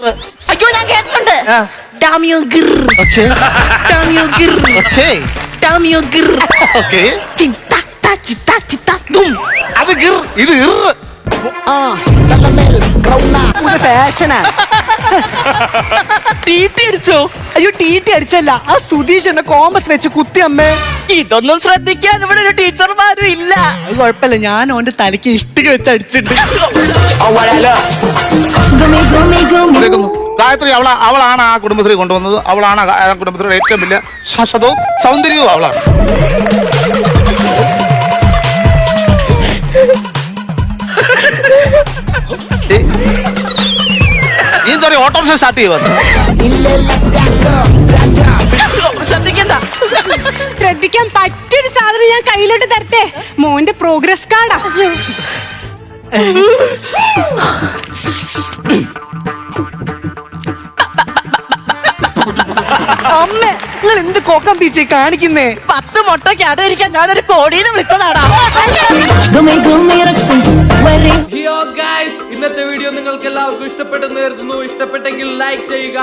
അയ്യോ ഞാൻ കേട്ടിട്ടുണ്ട്. ഡാമിയോ ഗിർ. ഓക്കെ. ഡാമിയോ ഗിർ. ഓക്കെ. ഡാമിയോ ഗിർ. ചിത്ത ചിത്ത ചിത്ത അത് ഗിർ. ഇത് ഇർ. ടി ടി അടിച്ചോ? അയ്യോ ടി ടി അടിച്ചല്ല. ആ സുധീഷ് എന്നെ കോമ്പസ് വെച്ച് കുത്തി അമ്മേ. ഇതൊന്നും ശ്രദ്ധിക്കാൻ ഇവിടെ ഒരു ടീച്ചർമാരും ഇല്ല. അത് കുഴപ്പമില്ല. ഞാൻ ഓന്റെ തലയ്ക്ക് ഇഷ്ടിക വെച്ച് അടിച്ചിട്ടുണ്ട്. ഗായത്രി അവള അവളാണ് ആ കുടുംബശ്രീ കൊണ്ടുവന്നത്. അവളാണ് ആ കുടുംബശ്രീയുടെ ഏറ്റവും വലിയ ശാശ്വതവും സൗന്ദര്യവും അവളാണ്. ഈ പറയുക ഓട്ടോറിക്ഷ സ്റ്റാർട്ട് ചെയ്യുന്നത് ശ്രദ്ധിക്കണ്ട. ശ്രദ്ധിക്കാൻ പറ്റൊരു സാധനം ഞാൻ കയ്യിലോട്ട് തരട്ടെ? മോന്റെ പ്രോഗ്രസ് കാർഡാ അമ്മ നിങ്ങൾ എന്ത് കോക്കം പീച്ചി കാണിക്കുന്നേ? പത്ത് മുട്ടയ്ക്ക് അടയിരിക്കാൻ ഞാനൊരു കോടിയിൽ വിളിച്ചതാടാ ഇന്നത്തെ വീഡിയോ നിങ്ങൾക്ക് എല്ലാവർക്കും ഇഷ്ടപ്പെട്ടെന്ന് കരുതുന്നു. ഇഷ്ടപ്പെട്ടെങ്കിൽ ലൈക്ക് ചെയ്യുക